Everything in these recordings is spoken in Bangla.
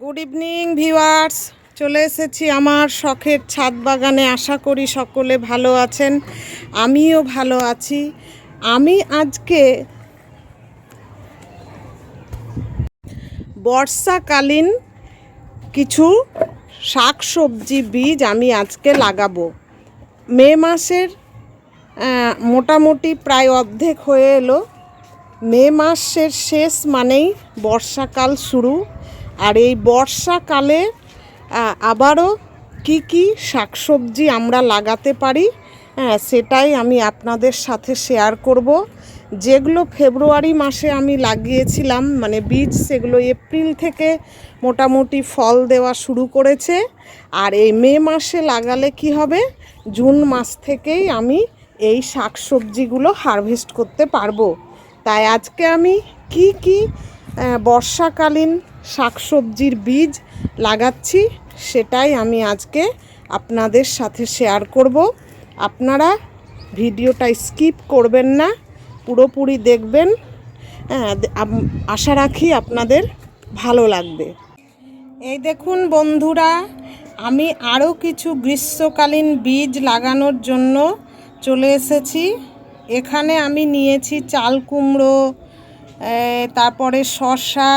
গুড ইভিনিং ভিউয়ার্স চলে এসেছি আমার শখের ছাদ বাগানে। আশা করি সকলে ভালো আছেন। আমিও ভালো আছি। আমি আজকে বর্ষাকালীন কিছু শাক সবজি বীজ আমি আজকে লাগাবো। মে মাসের মোটামুটি প্রায় অর্ধেক হয়ে এলো। মে মাসের শেষ মানেই বর্ষাকাল শুরু। আর এই বর্ষাকালে আবারও কি কি শাকসবজি আমরা লাগাতে পারি হ্যাঁ সেটাই আমি আপনাদের সাথে শেয়ার করব। যেগুলো ফেব্রুয়ারি মাসে আমি লাগিয়েছিলাম মানে বীজ, সেগুলো এপ্রিল থেকে মোটামুটি ফল দেওয়া শুরু করেছে। আর এই মে মাসে লাগালে কি হবে? জুন মাস থেকেই আমি এই শাকসবজিগুলো হারভেস্ট করতে পারব। তাই আজকে আমি কি কি বর্ষাকালীন শাকসবজির বীজ লাগাচ্ছি, সেটাই আমি আজকে আপনাদের সাথে শেয়ার করব। আপনারা ভিডিওটা স্কিপ করবেন না, পুরোপুরি দেখবেন। হ্যাঁ আশা রাখি আপনাদের ভালো লাগবে। এই দেখুন বন্ধুরা, আমি আরও কিছু গ্রীষ্মকালীন বীজ লাগানোর জন্য চলে এসেছি। এখানে আমি নিয়েছি চাল কুমড়ো তারপরে শসা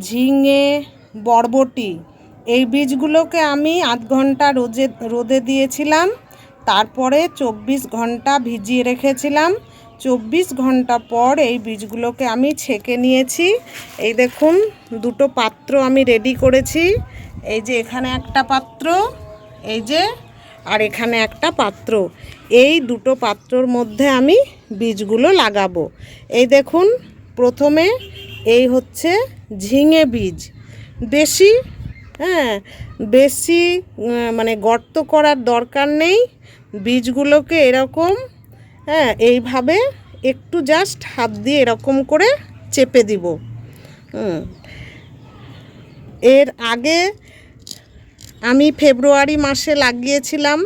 ঝিঙে, বরবটি, এই বীজগুলোকে আমি আধ ঘণ্টা রোদে রোদে দিয়েছিলাম। তারপরে চব্বিশ ঘণ্টা ভিজিয়ে রেখেছিলাম। চব্বিশ ঘণ্টা পর এই বীজগুলোকে আমি ছেঁকে নিয়েছি। এই দেখুন, দুটো পাত্র আমি রেডি করেছি। এই যে এখানে একটা পাত্র, এই যে, আর এখানে একটা পাত্র। এই দুটো পাত্রর মধ্যে আমি বীজগুলো লাগাবো। এই দেখুন, প্রথমে এই হচ্ছে ঝিঙে বীজ। বেশি হ্যাঁ বেশি মানে গর্ত করার দরকার নেই। বীজগুলোকে এরকম হ্যাঁ এইভাবে একটু জাস্ট হাত দিয়ে এরকম করে চেপে দিব। এর আগে আমি ফেব্রুয়ারি মাসে লাগিয়েছিলাম,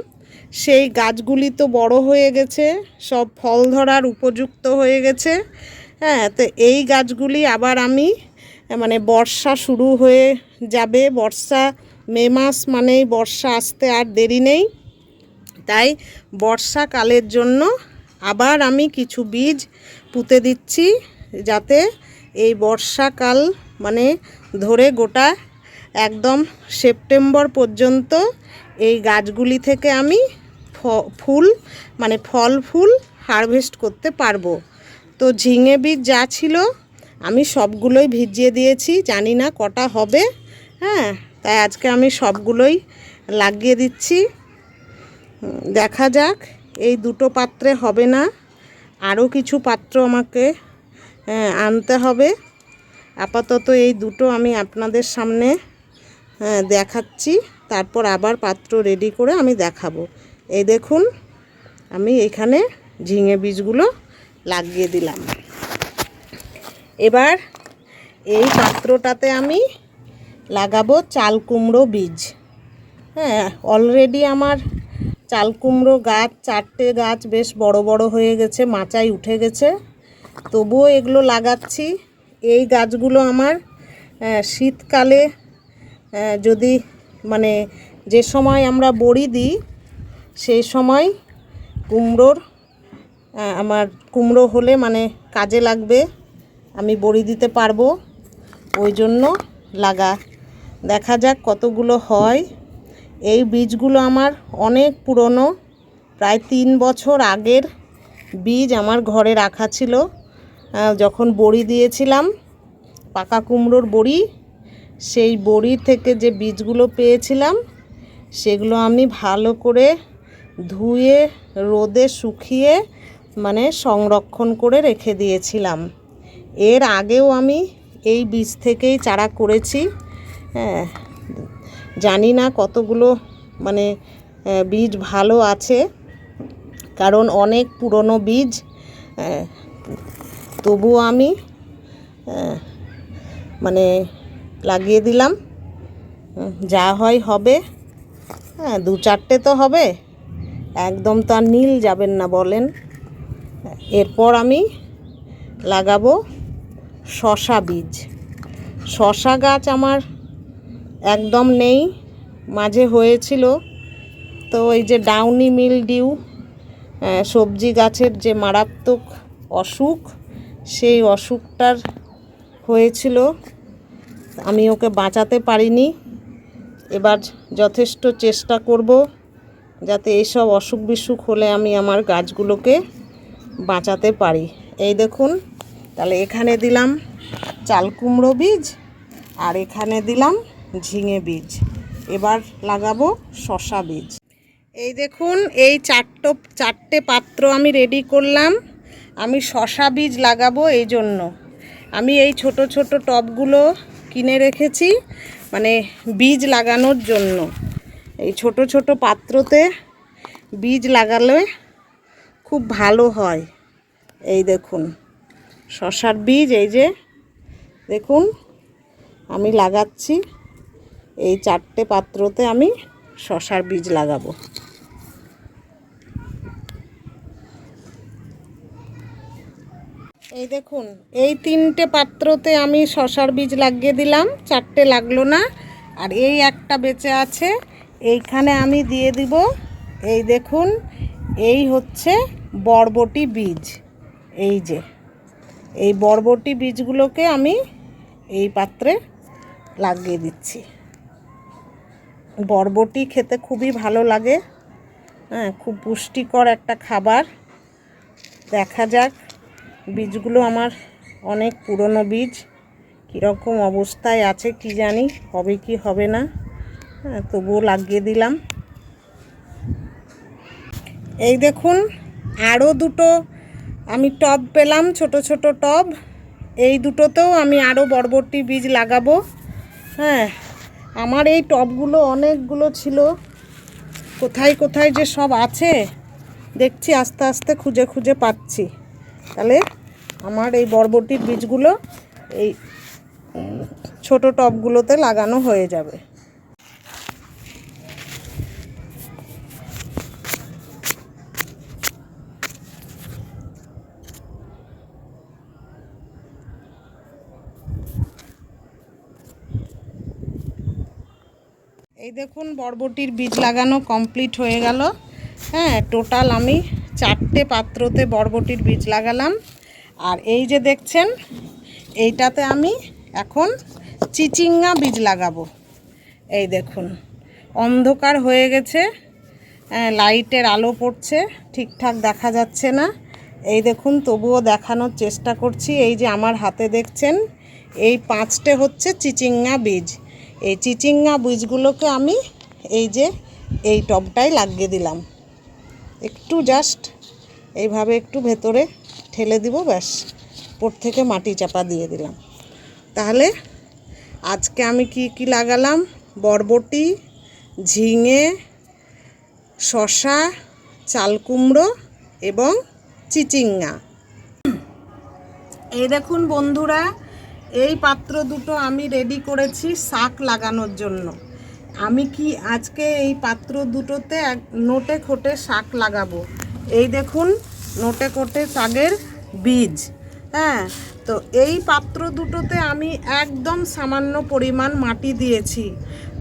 সেই গাছগুলি তো বড় হয়ে গেছে, সব ফল ধরার উপযুক্ত হয়ে গেছে হ্যাঁ তো এই গাছগুলি আবার আমি মানে বর্ষা শুরু হয়ে যাবে, বর্ষা, মে মাস মানেই বর্ষা আসতে আর দেরি নেই। তাই বর্ষাকালের জন্য আবার আমি কিছু বীজ পুঁতে দিচ্ছি যাতে এই বর্ষাকাল মানে ধরে গোটা একদম সেপ্টেম্বর পর্যন্ত এই গাছগুলি থেকে আমি ফুল মানে ফল ফুল হারভেস্ট করতে পারব। তো ঝিঙে বীজ যা ছিল আমি সবগুলোই ভিজিয়ে দিয়েছি জানি না কটা হবে। হ্যাঁ তাই আজকে আমি সবগুলোই লাগিয়ে দিচ্ছি। দেখা যাক এই দুটো পাত্রে হবে না। আরও কিছু পাত্র আমাকে হ্যাঁ, আনতে হবে। আপাতত এই দুটো আমি আপনাদের সামনে হ্যাঁ, দেখাচ্ছি। তারপর আবার পাত্র রেডি করে আমি দেখাবো। এই দেখুন আমি এখানে ঝিঙে বীজগুলো লাগিয়ে দিলাম। এবার এই পাত্রটাতে আমি লাগাবো চাল কুমড়ো বীজ। হ্যাঁ অলরেডি আমার চাল কুমড়ো গাছ, চারটে গাছ বেশ বড় বড় হয়ে গেছে মাচায় উঠে গেছে। তবুও এগুলো লাগাচ্ছি। এই গাছগুলো আমার শীতকালে যদি মানে যে সময় আমরা বড়ি দিই, সেই সময় কুমড়োর আমার কুমড়ো হলে মানে কাজে লাগবে। আমি বড়ি দিতে পারব। ওই জন্য লাগা। দেখা যাক কতগুলো হয়। এই বীজগুলো আমার অনেক পুরনো। প্রায় তিন বছর আগের বীজ আমার ঘরে রাখা ছিল। যখন বড়ি দিয়েছিলাম, পাকা কুমড়োর বড়ি, সেই বড়ি থেকে যে বীজগুলো পেয়েছিলাম, সেগুলো আমি ভালো করে ধুয়ে, রোদে শুকিয়ে মানে সংরক্ষণ করে রেখে দিয়েছিলাম। এর আগেও আমি এই বীজ থেকেই চারা করেছি। হ্যাঁ জানি না কতগুলো মানে বীজ ভালো আছে, কারণ অনেক পুরনো বীজ তবুও আমি মানে লাগিয়ে দিলাম। যা হয় হবে হ্যাঁ দু চারটে তো হবে, একদম তো নীল যাবেন না বলেন। এরপর আমি লাগাবো। শশা বীজ। শশা গাছ আমার একদম নেই, মাঝে হয়েছিল। তো এই যে ডাউনি মিল ডিউ সবজি গাছের যে মারাত্মক অসুখ, সেই অসুখটার হয়েছিল। আমি ওকে বাঁচাতে পারিনি। এবার যথেষ্ট চেষ্টা করব যাতে এইসব অসুখ বিসুখ হলে আমি আমার গাছগুলোকে বাঁচাতে পারি। এই দেখুন তাহলে এখানে দিলাম চাল কুমড়ো বীজ আর এখানে দিলাম ঝিঙে বীজ। এবার লাগাবো শশা বীজ। এই দেখুন, এই চারটো, চারটে পাত্র আমি রেডি করলাম। আমি শশা বীজ লাগাবো এই জন্য। আমি এই ছোট ছোট টবগুলো কিনে রেখেছি মানে বীজ লাগানোর জন্য। এই ছোট ছোট পাত্রতে বীজ লাগালে খুব ভালো হয়। এই দেখুন। শশার বীজ, এই যে, দেখুন, আমি লাগাচ্ছি। এই চারটে পাত্রতে আমি শশার বীজ লাগাবো। এই দেখুন, এই তিনটে পাত্রতে আমি শশার বীজ লাগিয়ে দিলাম, চারটে লাগল না। আর এই একটা বেঁচে আছে, এইখানে আমি দিয়ে দিব, এই দেখুন, এই হচ্ছে বরবটি বীজ, এই যে। এই বরবটি বীজগুলোকে আমি এই পাত্রে লাগিয়ে দিচ্ছি। বরবটি খেতে খুবই ভালো লাগে। হ্যাঁ খুব পুষ্টিকর একটা খাবার। দেখা যাক, বীজগুলো আমার অনেক পুরনো বীজ। কীরকম অবস্থায় আছে কি জানি, হবে কি হবে না। হ্যাঁ তবুও লাগিয়ে দিলাম। এই দেখুন, আরও দুটো আমি টব পেলাম, ছোট ছোট টব। এই দুটোতেও আমি আরও বরবটি বীজ লাগাবো। হ্যাঁ আমার এই টবগুলো অনেকগুলো ছিল। কোথায় কোথায় যে সব আছে, দেখছি, আস্তে আস্তে খুঁজে খুঁজে পাচ্ছি। তাহলে আমার এই বরবটির বীজগুলো এই ছোট টবগুলোতে লাগানো হয়ে যাবে। এই দেখুন বরবটির বীজ লাগানো কমপ্লিট হয়ে গেল। হ্যাঁ টোটাল আমি চারটে পাত্রতে বরবটির বীজ লাগালাম। আর এই যে দেখছেন এইটাতে আমি এখন চিচিঙ্গা বীজ লাগাবো। এই দেখুন অন্ধকার হয়ে গেছে। হ্যাঁ, লাইটের আলো পড়ছে ঠিকঠাক দেখা যাচ্ছে না। এই দেখুন তবুও দেখানোর চেষ্টা করছি। এই যে আমার হাতে দেখছেন এই পাঁচটে হচ্ছে চিচিঙ্গা বীজ। এই চিচিঙ্গা বীজগুলোকে আমি এই যে এই টবটায় লাগিয়ে দিলাম। একটু জাস্ট এইভাবে একটু ভেতরে ঠেলে দিব, ব্যাস। উপর থেকে মাটি চাপা দিয়ে দিলাম। তাহলে আজকে আমি কি কি লাগালাম? বরবটি, ঝিঙে শশা চাল কুমড়ো এবং চিচিঙ্গা। এই দেখুন বন্ধুরা এই পাত্র দুটো আমি রেডি করেছি শাক লাগানোর জন্য। আমি কি আজকে এই পাত্র দুটোতে এক নোটে খোটে শাক লাগাবো? এই দেখুন, নোটে কোটে শাকের বীজ। হ্যাঁ তো এই পাত্র দুটোতে আমি একদম সামান্য পরিমাণ মাটি দিয়েছি।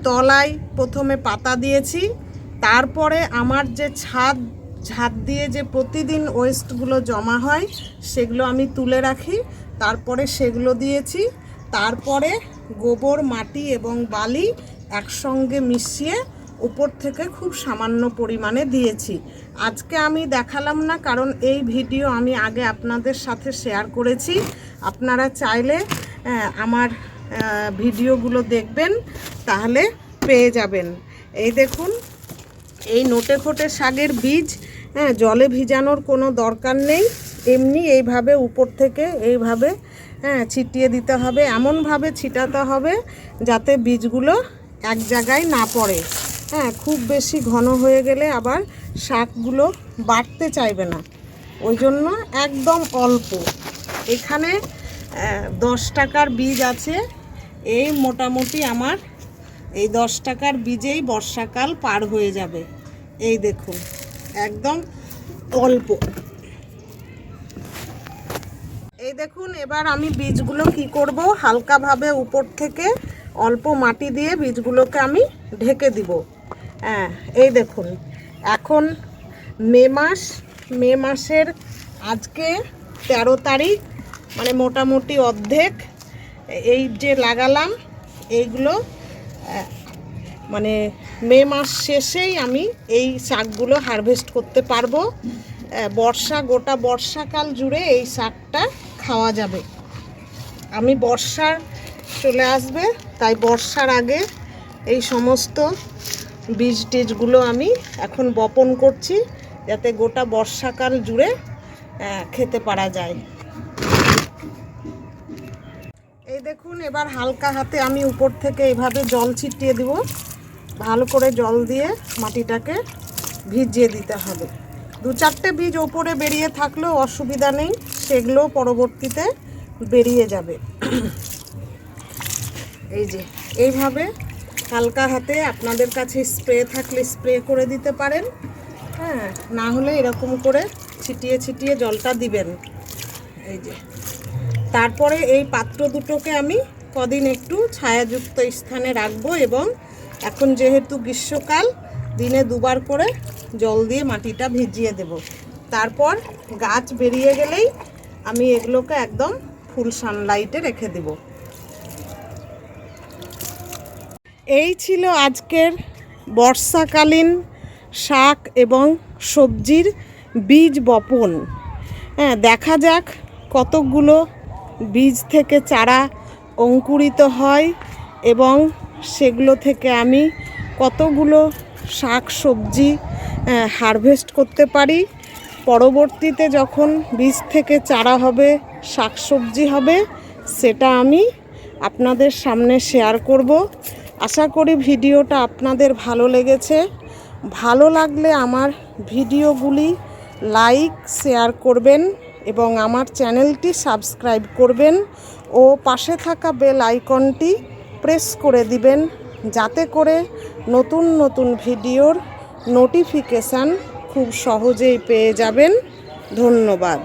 তলায় প্রথমে পাতা দিয়েছি, তারপরে আমার যে ছাদ ছাদ দিয়ে যে প্রতিদিন ওয়েস্টগুলো জমা হয়, সেগুলো আমি তুলে রাখি। তারপরে সেগুলো দিয়েছি। তারপরে গোবর, মাটি এবং বালি একসঙ্গে মিশিয়ে উপর থেকে খুব সামান্য পরিমাণে দিয়েছি। আজকে আমি দেখালাম না, কারণ এই ভিডিও আমি আগে আপনাদের সাথে শেয়ার করেছি। আপনারা চাইলে আমার ভিডিওগুলো দেখবেন, তাহলে পেয়ে যাবেন। এই দেখুন, এই নোটে খোটে শাকের বীজ হ্যাঁ জলে ভিজানোর কোনো দরকার নেই। এমনি এইভাবে উপর থেকে এইভাবে হ্যাঁ ছিটিয়ে দিতে হবে, এমনভাবে ছিটাতে হবে যাতে বীজগুলো এক জায়গায় না পড়ে। হ্যাঁ খুব বেশি ঘন হয়ে গেলে আবার শাকগুলো বাড়তে চাইবে না। ওই জন্য একদম অল্প। এখানে দশ টাকার বীজ আছে। এই মোটামুটি আমার এই দশ টাকার বীজেই বর্ষাকাল পার হয়ে যাবে। এই দেখুন, একদম অল্প। এই দেখুন, এবার আমি বীজগুলো কি করব? হালকাভাবে উপর থেকে অল্প মাটি দিয়ে বীজগুলোকে আমি ঢেকে দিব। হ্যাঁ এই দেখুন, এখন মে মাস, মে মাসের আজকে তেরো তারিখ মানে মোটামুটি অর্ধেক। এই যে লাগালাম, এইগুলো মানে মে মাস শেষেই আমি এই শাকগুলো হারভেস্ট করতে পারব। বর্ষা, গোটা বর্ষাকাল জুড়ে এই শাকটা খাওয়া যাবে। আমি বর্ষার চলে আসবে, তাই বর্ষার আগে এই সমস্ত বীজ টিজগুলো আমি এখন বপন করছি, যাতে গোটা বর্ষাকাল জুড়ে খেতে পারা যায়। এই দেখুন, এবার হালকা হাতে আমি উপর থেকে এভাবে জল ছিটিয়ে দিব। ভালো করে জল দিয়ে মাটিটাকে ভিজিয়ে দিতে হবে। দু চারটে বীজ ওপরে বেরিয়ে থাকলেও অসুবিধা নেই, সেগুলো পরবর্তীতে বেরিয়ে যাবে। এই যে, এইভাবে হালকা হাতে আপনাদের কাছে স্প্রে থাকলে স্প্রে করে দিতে পারেন। হ্যাঁ না হলে এরকম করে ছিটিয়ে ছিটিয়ে জলটা দিবেন। এই যে, তারপরে এই পাত্র দুটোকে আমি কদিন একটু ছায়াযুক্ত স্থানে রাখব এবং এখন যেহেতু গ্রীষ্মকাল দিনে দুবার করে জল দিয়ে মাটিটা ভিজিয়ে দেব। তারপর গাছ বেরিয়ে গেলেই আমি এগুলোকে একদম ফুল সানলাইটে রেখে দেব। এই ছিল আজকের বর্ষাকালীন শাক এবং সবজির বীজ বপন। হ্যাঁ দেখা যাক কতগুলো বীজ থেকে চারা অঙ্কুরিত হয় এবং সেগুলো থেকে আমি কতগুলো শাক, সবজি হারভেস্ট করতে পারি। পরবর্তীতে যখন বীজ থেকে চারা হবে, শাক, সবজি হবে, সেটা আমি আপনাদের সামনে শেয়ার করব। আশা করি ভিডিওটা আপনাদের ভালো লেগেছে। ভালো লাগলে আমার ভিডিওগুলি লাইক শেয়ার করবেন এবং আমার চ্যানেলটি সাবস্ক্রাইব করবেন ও পাশে থাকা বেল আইকনটি প্রেস করে দিবেন, যাতে করে নতুন নতুন ভিডিওর নোটিফিকেশান খুব সহজেই পেয়ে যাবেন। ধন্যবাদ।